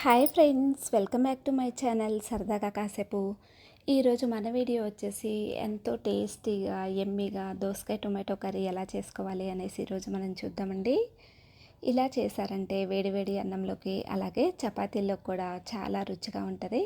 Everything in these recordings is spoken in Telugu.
Hi friends welcome back to my channel సరదాగా కాసేపు. ఈరోజు మన వీడియో వచ్చేసి ఎంతో టేస్టీగా ఎమ్మీగా దోసకాయ టొమాటో కర్రీ ఎలా చేసుకోవాలి అనేసి ఈరోజు మనం చూద్దామండి. ఇలా చేశారంటే వేడివేడి అన్నంలోకి అలాగే చపాతీల్లో కూడా చాలా రుచిగా ఉంటుంది.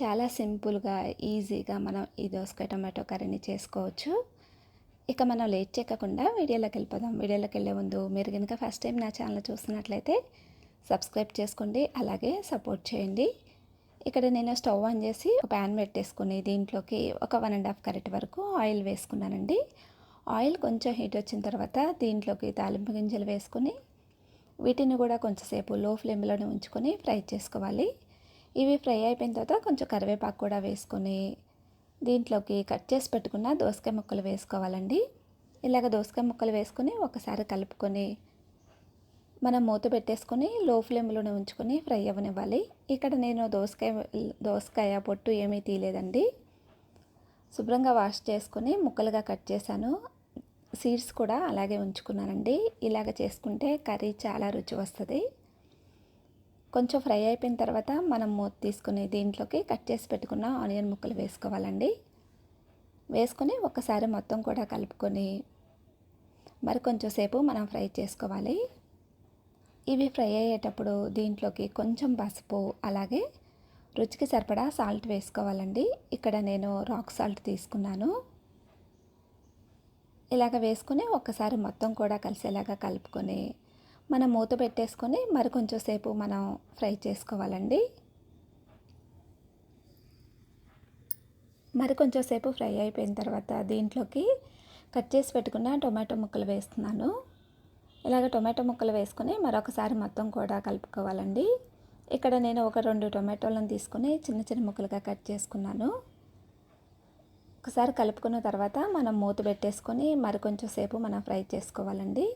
చాలా సింపుల్గా ఈజీగా మనం ఈ దోసకాయ టొమాటో కర్రీని చేసుకోవచ్చు. ఇక మనం లేట్ చేయకుండా వీడియోలోకి వెళ్ళిపోదాం. వీడియోలోకి వెళ్ళే ముందు మీరు కనుక ఫస్ట్ టైం నా ఛానల్ చూస్తున్నట్లయితే సబ్స్క్రైబ్ చేసుకోండి అలాగే సపోర్ట్ చేయండి. ఇక్కడ నేను స్టవ్ ఆన్ చేసి ఒక ప్యాన్ పెట్టేసుకుని దీంట్లోకి ఒక వన్ అండ్ హాఫ్ కరెక్ట్ వరకు ఆయిల్ వేసుకున్నానండి. ఆయిల్ కొంచెం హీట్ వచ్చిన తర్వాత దీంట్లోకి తాలింపు గింజలు వేసుకుని వీటిని కూడా కొంచెంసేపు లో ఫ్లేమ్లోనే ఉంచుకొని ఫ్రై చేసుకోవాలి. ఇవి ఫ్రై అయిపోయిన తర్వాత కొంచెం కరివేపాకు కూడా వేసుకొని దీంట్లోకి కట్ చేసి పెట్టుకున్న దోసకాయ ముక్కలు వేసుకోవాలండి. ఇలాగ దోసకాయ ముక్కలు వేసుకొని ఒకసారి కలుపుకొని మనం మూత పెట్టేసుకొని లో ఫ్లేమ్లోనే ఉంచుకొని ఫ్రై అవ్వనివ్వాలి. ఇక్కడ నేను దోసకాయ దోసకాయ పొట్టు ఏమీ తీయలేదండి. శుభ్రంగా వాష్ చేసుకొని ముక్కలుగా కట్ చేశాను. సీడ్స్ కూడా అలాగే ఉంచుకున్నానండి. ఇలాగ చేసుకుంటే కర్రీ చాలా రుచి వస్తుంది. కొంచెం ఫ్రై అయిపోయిన తర్వాత మనం మూత తీసుకుని దీంట్లోకి కట్ చేసి పెట్టుకున్న ఆనియన్ ముక్కలు వేసుకోవాలండి. వేసుకొని ఒకసారి మొత్తం కూడా కలుపుకొని మరి కొంచెం సేపు మనం ఫ్రై చేసుకోవాలి. ఇవి ఫ్రై అయ్యేటప్పుడు దీంట్లోకి కొంచెం పసుపు అలాగే రుచికి సరిపడా సాల్ట్ వేసుకోవాలండి. ఇక్కడ నేను రాక్ సాల్ట్ తీసుకున్నాను. ఇలాగ వేసుకుని ఒక్కసారి మొత్తం కూడా కలిసేలాగా కలుపుకొని మనం మూత పెట్టేసుకొని మరి కొంచెం సేపు మనం ఫ్రై చేసుకోవాలండి. మరి కొంచెం సేపు ఫ్రై అయిపోయిన తర్వాత దీంట్లోకి కట్ చేసి పెట్టుకున్న టొమాటో ముక్కలు వేస్తున్నాను. ఇలాగ టొమాటో ముక్కలు వేసుకొని మరొకసారి మొత్తం కూడా కలుపుకోవాలండి. ఇక్కడ నేను ఒక రెండు టొమాటోలను తీసుకొని చిన్న చిన్న ముక్కలుగా కట్ చేసుకున్నాను. ఒకసారి కలుపుకున్న తర్వాత మనం మూత పెట్టేసుకొని మరి కొంచెం సేపు మనం ఫ్రై చేసుకోవాలండి.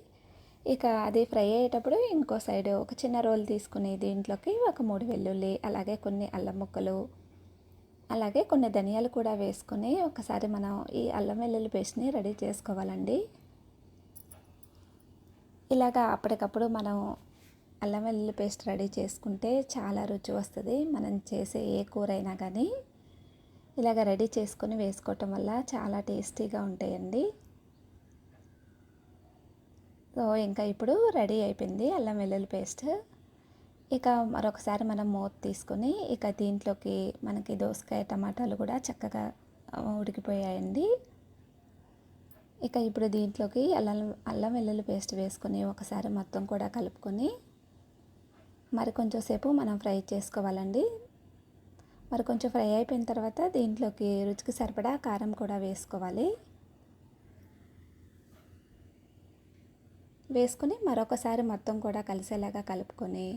ఇక అది ఫ్రై అయ్యేటప్పుడు ఇంకో సైడ్ ఒక చిన్న రోల్ తీసుకుని దీంట్లోకి ఒక మూడు వెల్లుల్లి అలాగే కొన్ని అల్లం ముక్కలు అలాగే కొన్ని ధనియాలు కూడా వేసుకొని ఒకసారి మనం ఈ అల్లం వెల్లుల్లి పేస్ట్ని రెడీ చేసుకోవాలండి. ఇలాగా అప్పటికప్పుడు మనం అల్లం వెల్లుల్లి పేస్ట్ రెడీ చేసుకుంటే చాలా రుచి వస్తుంది. మనం చేసే ఏ కూర అయినా కానీ ఇలాగ రెడీ చేసుకొని వేసుకోవటం వల్ల చాలా టేస్టీగా ఉంటాయండి. సో ఇంకా ఇప్పుడు రెడీ అయిపోయింది అల్లం వెల్లుల్లి పేస్ట్. ఇక మరొకసారి మనం మూత తీసుకొని ఇక దీంట్లోకి మనకి దోసకాయ టమాటాలు కూడా చక్కగా ఉడికిపోయాయండి. ఇక ఇప్పుడు దీంట్లోకి అల్లం అల్లం వెల్లుల్లి పేస్ట్ వేసుకొని ఒకసారి మొత్తం కూడా కలుపుకొని మరి కొంచెం సేపు మనం ఫ్రై చేసుకోవాలండి. మరి కొంచెం ఫ్రై అయిపోయిన తర్వాత దీంట్లోకి రుచికి సరిపడా కారం కూడా వేసుకోవాలి. వేసుకుని మరొకసారి మొత్తం కూడా కలిసేలాగా కలుపుకొని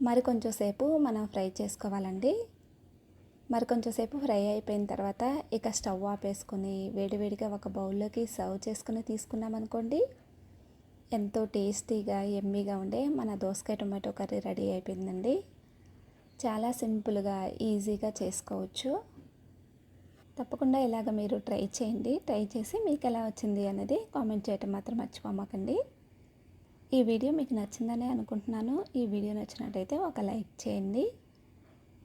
మరి కొంచెం సేపు మనం ఫ్రై చేసుకోవాలండి. మరి కొంచెంసేపు ఫ్రై అయిపోయిన తర్వాత ఇక స్టవ్ ఆపేసుకొని వేడివేడిగా ఒక బౌల్లోకి సర్వ్ చేసుకుని తీసుకున్నామనుకోండి ఎంతో టేస్టీగా ఎమ్మీగా ఉండే మన దోసకాయ టొమాటో కర్రీ రెడీ అయిపోయిందండి. చాలా సింపుల్గా ఈజీగా చేసుకోవచ్చు. తప్పకుండా ఇలాగ మీరు ట్రై చేయండి. ట్రై చేసి మీకు ఎలా వచ్చింది అనేది కామెంట్ చేయటం మాత్రం మర్చిపోమాకండి. ఈ వీడియో మీకు నచ్చిందని అనుకుంటున్నాను. ఈ వీడియో నచ్చినట్టయితే ఒక లైక్ చేయండి.